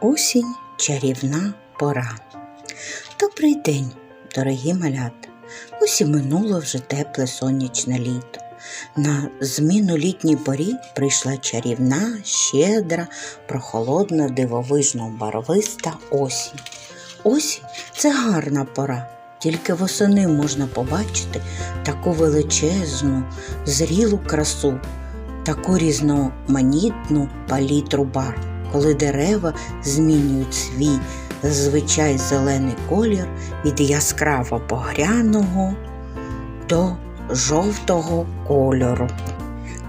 Осінь чарівна пора. Добрий день, дорогі малята. Ось і минуло вже тепле сонячне літо. На зміну літній порі прийшла чарівна, щедра, прохолодна, дивовижно барвиста осінь. Осінь це гарна пора. Тільки восени можна побачити таку величезну, зрілу красу, таку різноманітну палітру барв, коли дерева змінюють свій звичай зелений колір від яскраво погряного до жовтого кольору.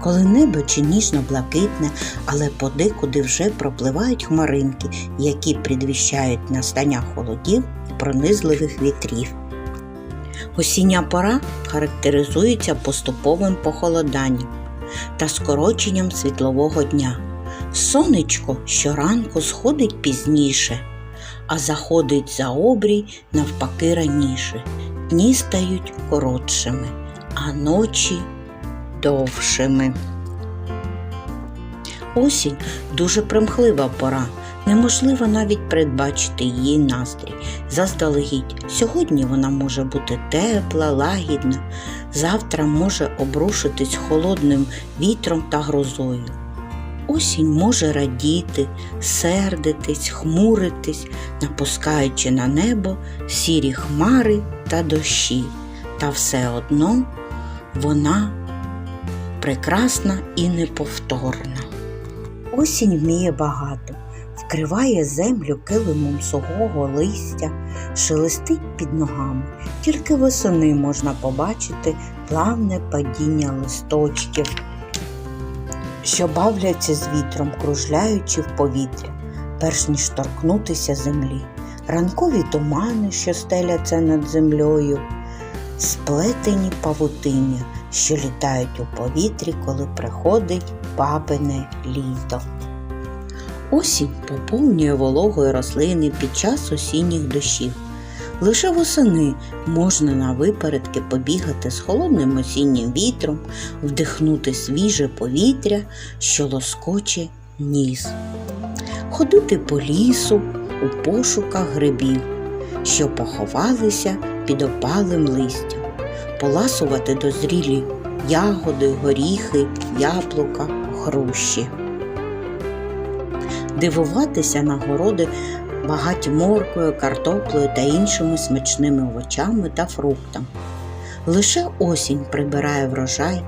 Коли небо чи ніжно-блакитне, але подекуди вже пропливають хмаринки, які предвіщають настання холодів і пронизливих вітрів. Осіння пора характеризується поступовим похолоданням та скороченням світлового дня. Сонечко щоранку сходить пізніше, а заходить за обрій навпаки раніше. Дні стають коротшими, а ночі довшими. Осінь дуже примхлива пора. Неможливо навіть передбачити її настрій. Заздалегідь, сьогодні вона може бути тепла, лагідна, завтра може обрушитись холодним вітром та грозою. Осінь може радіти, сердитись, хмуритись, напускаючи на небо сірі хмари та дощі. Та все одно вона прекрасна і неповторна. Осінь вміє багато, вкриває землю килимом сухого листя, шелестить під ногами. Тільки восени можна побачити плавне падіння листочків, що бавляться з вітром, кружляючи в повітря, перш ніж торкнутися землі. Ранкові тумани, що стеляться над землею, сплетені павутиння, що літають у повітрі, коли приходить бабине літо. Осінь поповнює вологою рослини під час осінніх дощів. Лише восени можна на випередки побігати з холодним осіннім вітром, вдихнути свіже повітря, що лоскоче ніс, ходити по лісу у пошуках грибів, що поховалися під опалим листям, поласувати дозрілі ягоди, горіхи, яблука, груші. Дивуватися на городи багаті моркою, картоплею та іншими смачними овочами та фруктами. Лише осінь прибирає врожай,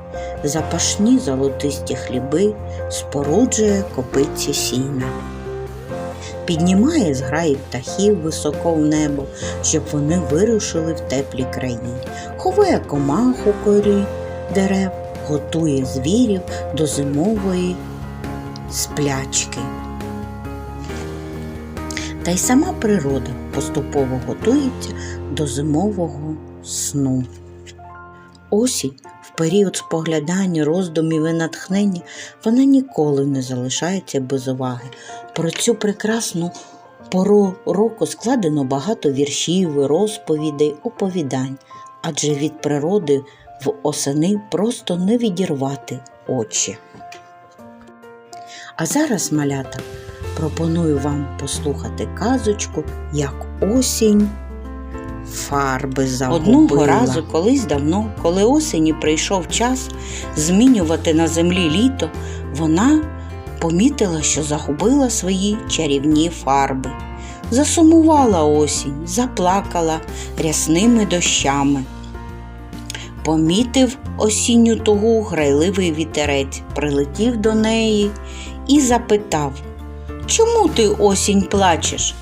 запашні золотисті хліби, споруджує копиці сіна. Піднімає зграї птахів високо в небо, щоб вони вирушили в теплі краї, ховає комах у корі дерев, готує звірів до зимової сплячки. Та й сама природа поступово готується до зимового сну. Осінь в період споглядання, роздумів і натхнення вона ніколи не залишається без уваги. Про цю прекрасну пору року складено багато віршів, розповідей, оповідань, адже від природи в осени просто не відірвати очі. А зараз, малята, пропоную вам послухати казочку, як осінь фарби загубила. Одного разу, колись давно, коли осені прийшов час змінювати на землі літо, вона помітила, що загубила свої чарівні фарби. Засумувала осінь, заплакала рясними дощами. Помітив осінню тугу грайливий вітерець, прилетів до неї і запитав Чому ти осінь плачеш?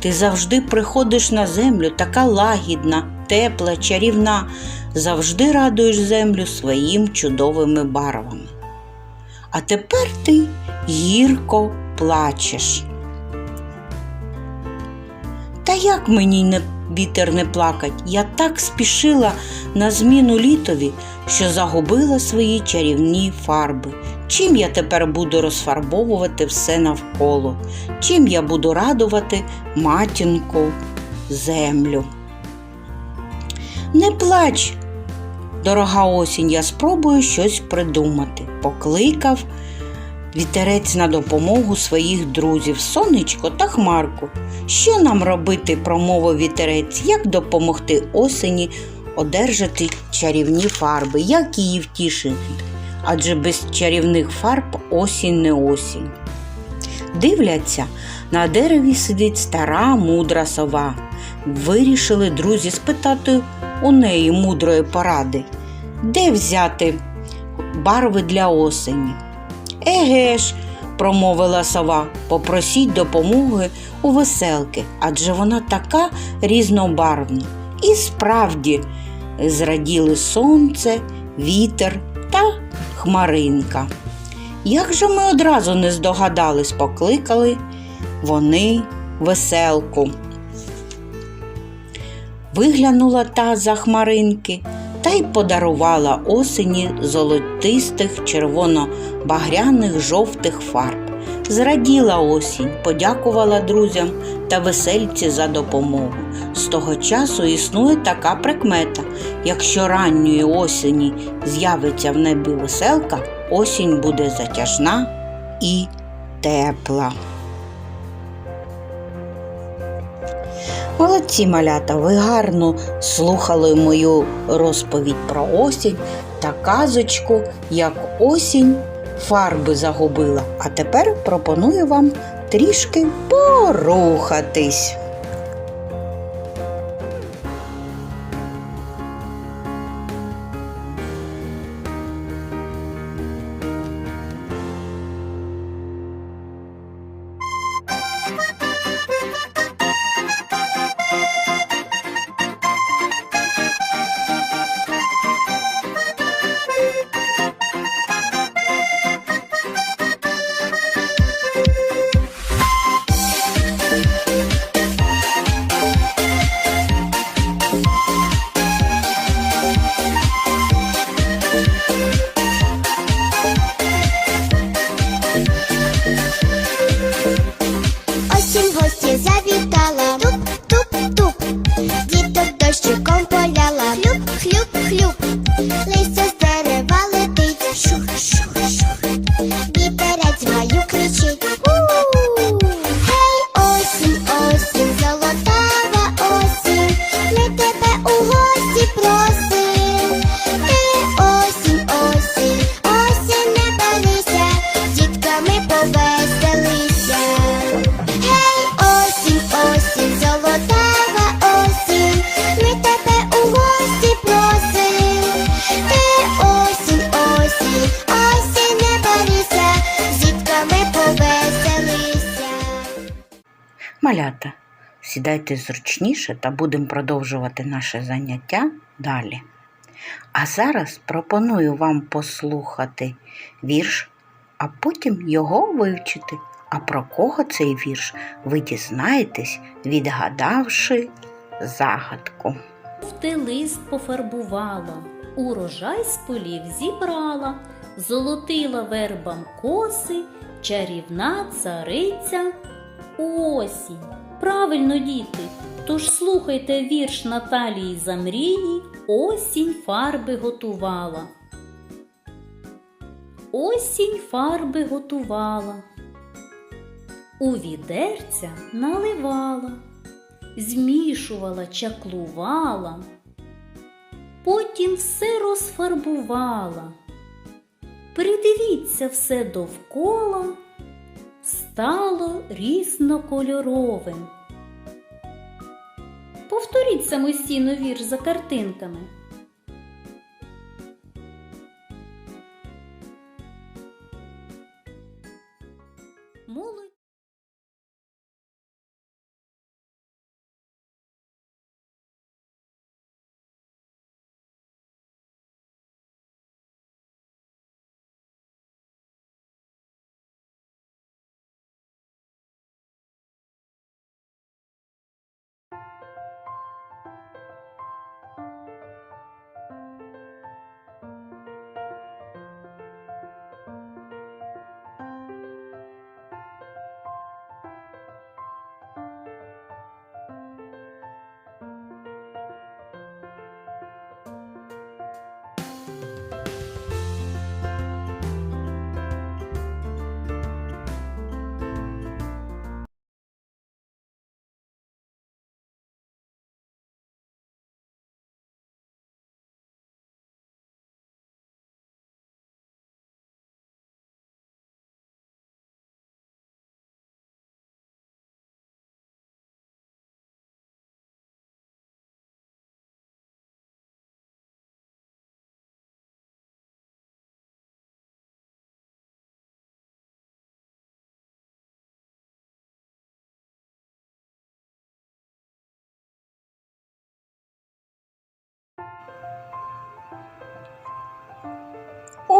Ти завжди приходиш на землю, така лагідна, тепла, чарівна, завжди радуєш землю своїм чудовими барвами. А тепер ти гірко плачеш. Та як мені не вітер не плакать? Я так спішила на зміну літові, що загубила свої чарівні фарби. Чим я тепер буду розфарбовувати все навколо? Чим я буду радувати матінку землю? Не плач, дорога осінь, я спробую щось придумати. Покликав вітерець на допомогу своїх друзів Сонечко та Хмарку. Що нам робити, промовив вітерець, як допомогти осені одержати чарівні фарби, як її втішити? Адже без чарівних фарб осінь не осінь. Дивляться, на дереві сидить стара мудра сова. Вирішили друзі спитати у неї мудрої поради, де взяти барви для осені. Еге ж, промовила сова, попросіть допомоги у веселки, адже вона така різнобарвна. І справді зраділи сонце, вітер та хмаринка. Як же ми одразу не здогадались, покликали вони веселку. Виглянула та за хмаринки та й подарувала осені золотистих, червоно-багряних жовтих фарб. Зраділа осінь, подякувала друзям та весельці за допомогу. З того часу існує така прикмета: якщо ранньої осені з'явиться в небі веселка, осінь буде затяжна і тепла. Молодці малята, ви гарно слухали мою розповідь про осінь та казочку, як осінь фарби загубила. А тепер пропоную вам трішки порухатись. Листя Малята, сідайте зручніше та будемо продовжувати наше заняття далі. А зараз пропоную вам послухати вірш, а потім його вивчити. А про кого цей вірш ви дізнаєтесь, відгадавши загадку. Жовтий лист пофарбувала, урожай з полів зібрала, золотила вербам коси, чарівна цариця осінь. Правильно, діти, тож слухайте вірш Наталії Замрії Осінь фарби готувала. Осінь фарби готувала, у відерця наливала змішувала, чаклувала, потім все розфарбувала. Придивіться все довкола, стало різнокольоровим. Повторіть самостійно вірш за картинками.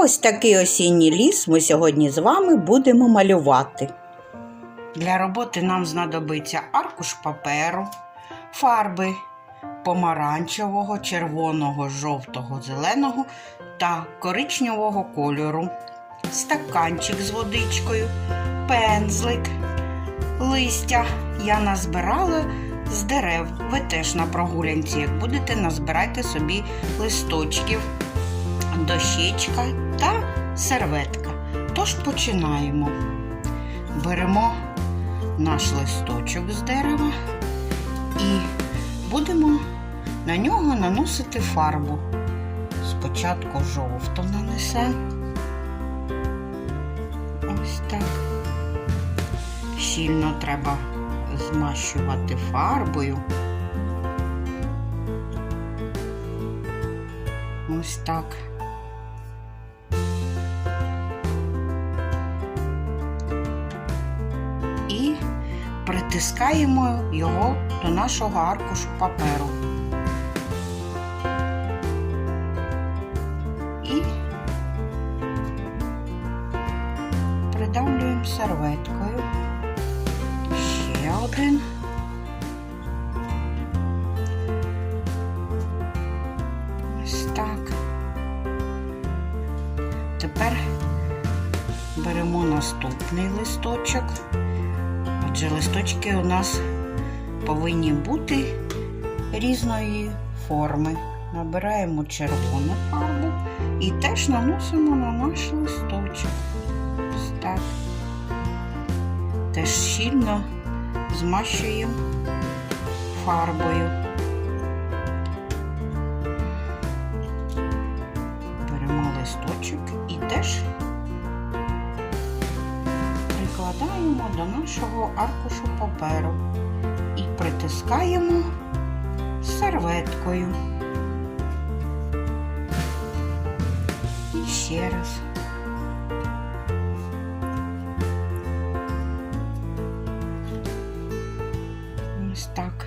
Ось такий осінній ліс ми сьогодні з вами будемо малювати. Для роботи нам знадобиться аркуш паперу, фарби помаранчевого, червоного, жовтого, зеленого та коричневого кольору, стаканчик з водичкою, пензлик, листя. Я назбирала з дерев. Ви теж на прогулянці, як будете, назбирайте собі листочків, дощечка та серветка. Тож починаємо. Беремо наш листочок з дерева і будемо на нього наносити фарбу. Спочатку жовту нанесемо. Ось так. Щільно треба змащувати фарбою. Ось так. Притискаємо його до нашого аркушу паперу. І придавлюємо серветкою. Ще один. Ось так. Тепер беремо наступний листочок. Адже листочки у нас повинні бути різної форми. Набираємо червону фарбу і теж наносимо на наш листочок. Ось так. Теж щільно змащуємо фарбою. Беремо листочок і теж прикладаємо до нашого аркушу паперу і притискаємо серветкою. І ще раз. Ось так.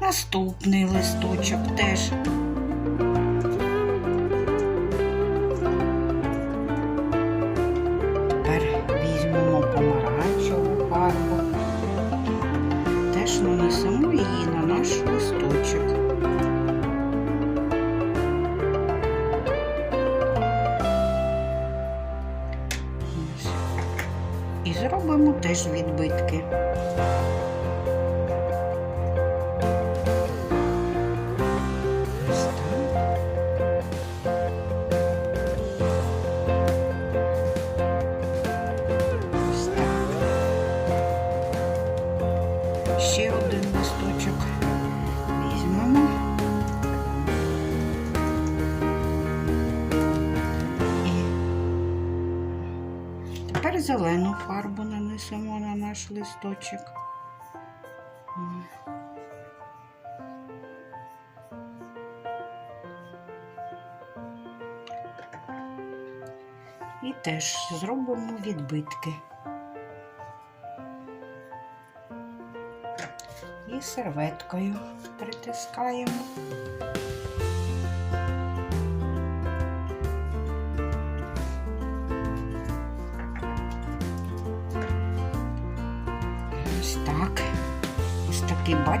Наступний листочок теж. Наш листочок. І зробимо теж відбитки. Зелену фарбу нанесемо на наш листочок. І теж зробимо відбитки. І серветкою притискаємо.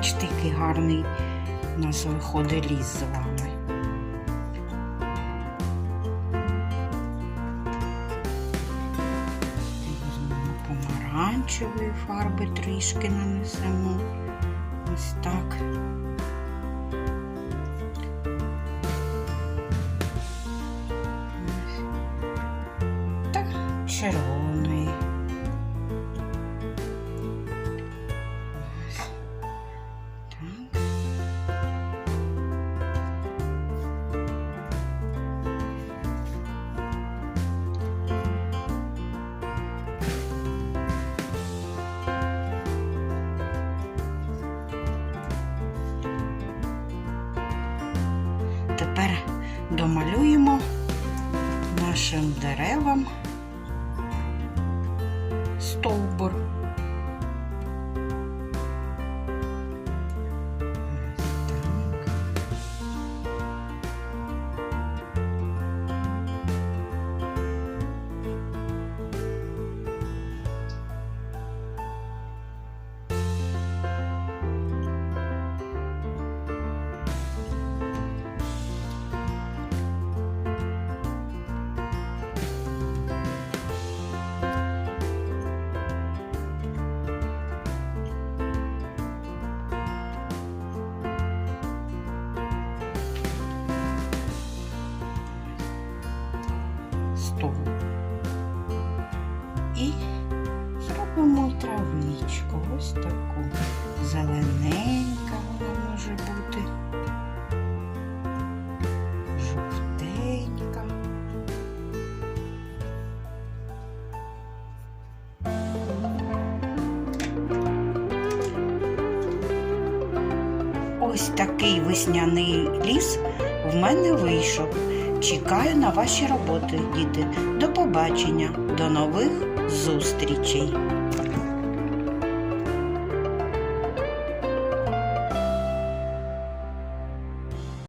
Бачите, який гарний у нас виходить ліс з вами. Помаранчевої фарби трішки нанесемо. Ось так. Деревам такий весняний ліс в мене вийшов. Чекаю на ваші роботи, діти. До побачення, до нових зустрічей.